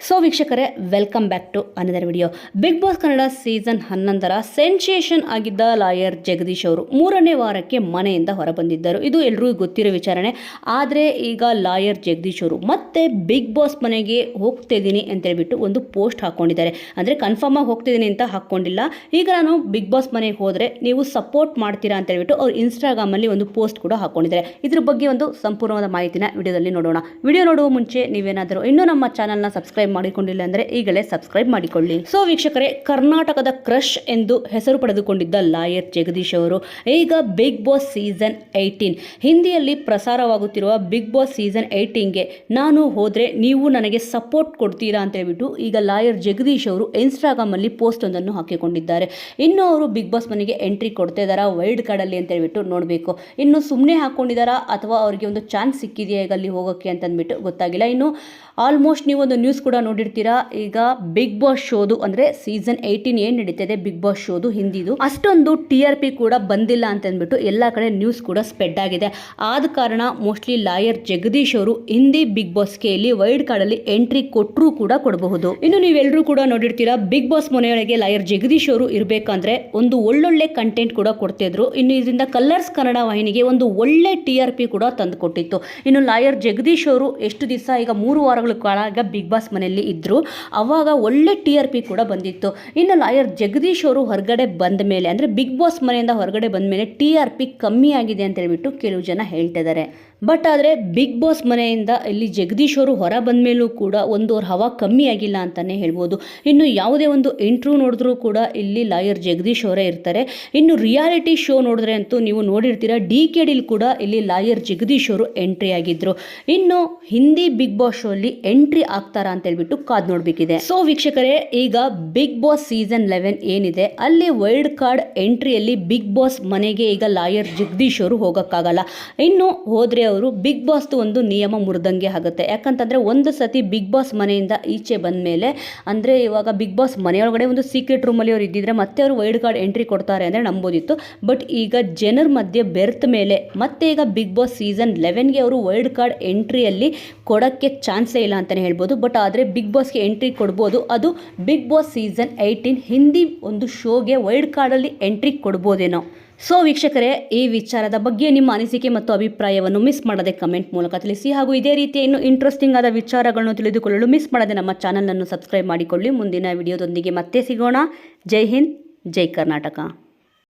So ವೀಕ್ಷಕರೇ welcome back to another video Bigg Boss Kannada season ಹನ್ನೊಂದರ sensation ಆಗಿದ್ದ lawyer Jagadish ಅವರು ಮೂರನೇ ವಾರಕ್ಕೆ ಮನೆಯಿಂದ ಹೊರಬಂದಿದ್ದರು. ಇದು ಎಲ್ರಿಗೂ ಗೊತ್ತಿರೋ ವಿಚಾರಣೆ. ಆದರೆ ಈಗ ಲಾಯರ್ ಜಗದೀಶ್ ಅವರು ಮತ್ತೆ ಬಿಗ್ ಬಾಸ್ ಮನೆಗೆ ಹೋಗ್ತಿದ್ದೀನಿ ಅಂತೇಳ್ಬಿಟ್ಟು ಒಂದು ಪೋಸ್ಟ್ ಹಾಕ್ಕೊಂಡಿದ್ದಾರೆ ಅಂದರೆ ಕನ್ಫರ್ಮ್ ಆಗಿ ಹೋಗ್ತಿದ್ದೀನಿ ಅಂತ ಹಾಕ್ಕೊಂಡಿಲ್ಲ ಈಗ ನಾನು ಬಿಗ್ ಬಾಸ್ ಮನೆಗೆ ಹೋದರೆ ನೀವು ಸಪೋರ್ಟ್ ಮಾಡ್ತೀರಾ ಅಂತ ಹೇಳ್ಬಿಟ್ಟು ಅವ್ರು ಇನ್ಸ್ಟಾಗ್ರಾಮಲ್ಲಿ ಒಂದು ಪೋಸ್ಟ್ ಕೂಡ ಹಾಕ್ಕೊಂಡಿದ್ದಾರೆ ಇದ್ರ ಬಗ್ಗೆ ಒಂದು ಸಂಪೂರ್ಣವಾದ ಮಾಹಿತಿನ ವಿಡಿಯೋದಲ್ಲಿ ನೋಡೋಣ. ವಿಡಿಯೋ ನೋಡುವ ಮುಂಚೆ ನೀವೇನಾದರೂ ಇನ್ನೂ ನಮ್ಮ ಚಾನಲ್ನ ಸಬ್ಸ್ಕ್ರೈಬ್ ಮಾಡಿಕೊಂಡಿಲ್ಲ ಅಂದರೆ ಈಗಲೇ ಸಬ್ಸ್ಕ್ರೈಬ್ ಮಾಡಿಕೊಳ್ಳಿ. ಸೊ ವೀಕ್ಷಕರೇ, ಕರ್ನಾಟಕದ ಕ್ರಶ್ ಎಂದು ಹೆಸರು ಪಡೆದುಕೊಂಡಿದ್ದ ಲಾಯರ್ ಜಗದೀಶ್ ಅವರು, ಈಗ ಬಿಗ್ ಬಾಸ್ ಸೀಸನ್ ಏಯ್ಟೀನ್ ಹಿಂದಿಯಲ್ಲಿ ಪ್ರಸಾರವಾಗುತ್ತಿರುವ ಬಿಗ್ ಬಾಸ್ ಸೀಸನ್ ಏಯ್ಟೀನ್ಗೆ ನಾನು ಹೋದರೆ ನೀವು ನನಗೆ ಸಪೋರ್ಟ್ ಕೊಡ್ತೀರಾ ಅಂತ ಹೇಳ್ಬಿಟ್ಟು ಈಗ ಲಾಯರ್ ಜಗದೀಶ್ ಅವರು ಇನ್ಸ್ಟಾಗ್ರಾಮಲ್ಲಿ ಪೋಸ್ಟ್ ಒಂದನ್ನು ಹಾಕಿಕೊಂಡಿದ್ದಾರೆ. ಇನ್ನು ಅವರು ಬಿಗ್ ಬಾಸ್ ಮನೆಗೆ ಎಂಟ್ರಿ ಕೊಡ್ತಾ ಇದ್ದಾರಾ ವೈಲ್ಡ್ ಕಾರ್ಡಲ್ಲಿ ಅಂತ ಹೇಳ್ಬಿಟ್ಟು ನೋಡಬೇಕು. ಇನ್ನು ಸುಮ್ಮನೆ ಹಾಕ್ಕೊಂಡಿದ್ದಾರಾ ಅಥವಾ ಅವರಿಗೆ ಒಂದು ಚಾನ್ಸ್ ಸಿಕ್ಕಿದೆಯಾ ಈಗ ಅಲ್ಲಿ ಹೋಗೋಕ್ಕೆ ಅಂತಂದ್ಬಿಟ್ಟು ಗೊತ್ತಾಗಿಲ್ಲ. ಇನ್ನು ಆಲ್ಮೋಸ್ಟ್ ನೀವು ಒಂದು ನ್ಯೂಸ್ ನೋಡಿರ್ತೀರಾ. ಈಗ ಬಿಗ್ ಬಾಸ್ ಶೋದು ಅಂದ್ರೆ ಸೀಸನ್ ಏಯ್ಟೀನ್ ಏನ್ ನಡೀತದೆ ಬಿಗ್ ಬಾಸ್ ಶೋದು ಹಿಂದಿದು. ಅಷ್ಟೊಂದು ಟಿ ಆರ್ ಪಿ ಕೂಡ ಬಂದಿಲ್ಲ ಅಂತ ಅಂದ್ಬಿಟ್ಟು ಎಲ್ಲ ಕಡೆ ನ್ಯೂಸ್ ಕೂಡ ಸ್ಪ್ರೆಡ್ ಆಗಿದೆ. ಆದ ಕಾರಣ ಮೋಸ್ಟ್ಲಿ ಲಾಯರ್ ಜಗದೀಶ್ ಅವರು ಹಿಂದಿ ಬಿಗ್ ಬಾಸ್ ಬಾಸ್ಗೆ ಇಲ್ಲಿ ವೈಲ್ಡ್ ಕಾರ್ಡಲ್ಲಿ ಎಂಟ್ರಿ ಕೊಟ್ಟರು ಕೂಡ ಕೊಡಬಹುದು. ಇನ್ನು ನೀವೆಲ್ಲರೂ ಕೂಡ ನೋಡಿರ್ತೀರಾ ಬಿಗ್ ಬಾಸ್ ಮನೆಯೊಳಗೆ ಲಾಯರ್ ಜಗದೀಶ್ ಅವರು ಇರಬೇಕಂದ್ರೆ ಒಂದು ಒಳ್ಳೊಳ್ಳೆ ಕಂಟೆಂಟ್ ಕೂಡ ಕೊಡ್ತಿದ್ರು. ಇನ್ನು ಇದರಿಂದ ಕಲರ್ಸ್ ಕನ್ನಡ ವಾಹಿನಿಗೆ ಒಂದು ಒಳ್ಳೆ ಟಿ ಆರ್ ಪಿ ಕೂಡ ತಂದು ಕೊಟ್ಟಿತ್ತು. ಇನ್ನು ಲಾಯರ್ ಜಗದೀಶ್ ಅವರು ಎಷ್ಟು ದಿವಸ ಈಗ ಮೂರು ವಾರಗಳ ಕಾಲ ಬಿಗ್ ಬಾಸ್ ಮನೆಯಲ್ಲಿ ಇದ್ದರು ಅವಾಗ ಒಳ್ಳೆ ಟಿ ಆರ್ ಪಿ ಕೂಡ ಬಂದಿತ್ತು. ಇನ್ನು ಲಾಯರ್ ಜಗದೀಶ್ ಅವರು ಹೊರಗಡೆ ಬಂದ ಮೇಲೆ, ಅಂದರೆ ಬಿಗ್ ಬಾಸ್ ಮನೆಯಿಂದ ಹೊರಗಡೆ ಬಂದ ಮೇಲೆ ಟಿ ಆರ್ ಪಿ ಕಮ್ಮಿ ಆಗಿದೆ ಅಂತ ಹೇಳ್ಬಿಟ್ಟು ಕೆಲವು ಜನ ಹೇಳ್ತಿದ್ದಾರೆ ಬಟ್ ಆದರೆ ಬಿಗ್ ಬಾಸ್ ಮನೆಯಿಂದ ಇಲ್ಲಿ ಜಗದೀಶ್ ಅವರು ಹೊರ ಬಂದ ಮೇಲೂ ಕೂಡ ಒಂದು ಅವ್ರ ಹವಾ ಕಮ್ಮಿ ಆಗಿಲ್ಲ ಅಂತಲೇ ಹೇಳ್ಬೋದು. ಇನ್ನು ಯಾವುದೇ ಒಂದು ಇಂಟ್ರ್ಯೂ ನೋಡಿದ್ರೂ ಕೂಡ ಇಲ್ಲಿ ಲಾಯರ್ ಜಗದೀಶ್ ಅವರೇ ಇರ್ತಾರೆ. ಇನ್ನು ರಿಯಾಲಿಟಿ ಶೋ ನೋಡಿದ್ರೆ ಅಂತೂ ನೀವು ನೋಡಿರ್ತೀರ ಡಿ ಕೆ ಕೂಡ ಇಲ್ಲಿ ಲಾಯರ್ ಜಗದೀಶ್ ಅವರು ಎಂಟ್ರಿ ಆಗಿದ್ದರು ಇನ್ನು ಹಿಂದಿ ಬಿಗ್ ಬಾಸ್ ಶೋ ಅಲ್ಲಿ ಎಂಟ್ರಿ ಆಗ್ತಾರಾ ಅಂತ ಹೇಳ್ಬಿಟ್ಟು ಕಾದ್ ನೋಡಬೇಕಿದೆ. ಸೊ ವೀಕ್ಷಕರೇ, ಈಗ ಬಿಗ್ ಬಾಸ್ ಸೀಸನ್ ಲೆವೆನ್ ಏನಿದೆ, ಅಲ್ಲಿ ವೈಲ್ಡ್ ಕಾರ್ಡ್ ಎಂಟ್ರಿಯಲ್ಲಿ ಬಿಗ್ ಬಾಸ್ ಮನೆಗೆ ಈಗ ಲಾಯರ್ ಜಗದೀಶ್ ಅವರು ಹೋಗೋಕ್ಕಾಗಲ್ಲ. ಇನ್ನು ಹೋದ್ರೆ ಅವರು ಬಿಗ್ ಬಾಸ್ದು ಒಂದು ನಿಯಮ ಮುರಿದಂಗೆ ಆಗುತ್ತೆ. ಯಾಕಂತಂದ್ರೆ ಒಂದು ಸತಿ ಬಿಗ್ ಬಾಸ್ ಮನೆಯಿಂದ ಈಚೆ ಬಂದ ಮೇಲೆ, ಅಂದರೆ ಇವಾಗ ಬಿಗ್ ಬಾಸ್ ಮನೆಯೊಳಗಡೆ ಒಂದು ಸೀಕ್ರೆಟ್ ರೂಮಲ್ಲಿ ಅವ್ರು ಇದ್ದಿದ್ರೆ ಮತ್ತೆ ಅವರು ವೈಲ್ಡ್ ಕಾರ್ಡ್ ಎಂಟ್ರಿ ಕೊಡ್ತಾರೆ ಅಂದರೆ ನಂಬೋದಿತ್ತು. ಬಟ್ ಈಗ ಜನರ ಮಧ್ಯೆ ಬೆರ್ತ್ ಮೇಲೆ, ಮತ್ತೆ ಈಗ ಬಿಗ್ ಬಾಸ್ ಸೀಸನ್ ಲೆವೆನ್ಗೆ ಅವರು ವೈಲ್ಡ್ ಕಾರ್ಡ್ ಎಂಟ್ರಿಯಲ್ಲಿ ಕೊಡೋಕ್ಕೆ ಚಾನ್ಸೇ ಇಲ್ಲ ಅಂತಲೇ ಹೇಳ್ಬೋದು. ಬಟ್ ಆದರೆ ಬಿಗ್ ಬಾಸ್ಗೆ ಎಂಟ್ರಿ ಕೊಡ್ಬೋದು. ಅದು Bigg Boss season eighteen Hindi ಒಂದು ಶೋಗೆ ವೈಲ್ಡ್ ಕಾರ್ಡಲ್ಲಿ ಎಂಟ್ರಿ ಕೊಡ್ಬೋದೇನೋ. ಸೊ ವೀಕ್ಷಕರೇ, ಈ ವಿಚಾರದ ಬಗ್ಗೆ ನಿಮ್ಮ ಅನಿಸಿಕೆ ಮತ್ತು ಅಭಿಪ್ರಾಯವನ್ನು ಮಿಸ್ ಮಾಡದೆ ಕಮೆಂಟ್ ಮೂಲಕ ತಿಳಿಸಿ ಹಾಗೂ ಇದೇ ರೀತಿಯ ಇನ್ನು ಇಂಟ್ರೆಸ್ಟಿಂಗ್ ಆದ ವಿಚಾರಗಳನ್ನು ತಿಳಿದುಕೊಳ್ಳಲು ಮಿಸ್ ಮಾಡದೆ ನಮ್ಮ ಚಾನಲನ್ನು ಸಬ್ಸ್ಕ್ರೈಬ್ ಮಾಡಿಕೊಳ್ಳಿ. ಮುಂದಿನ ವಿಡಿಯೋದೊಂದಿಗೆ ಮತ್ತೆ ಸಿಗೋಣ. ಜೈ ಹಿಂದ್, ಜೈ ಕರ್ನಾಟಕ.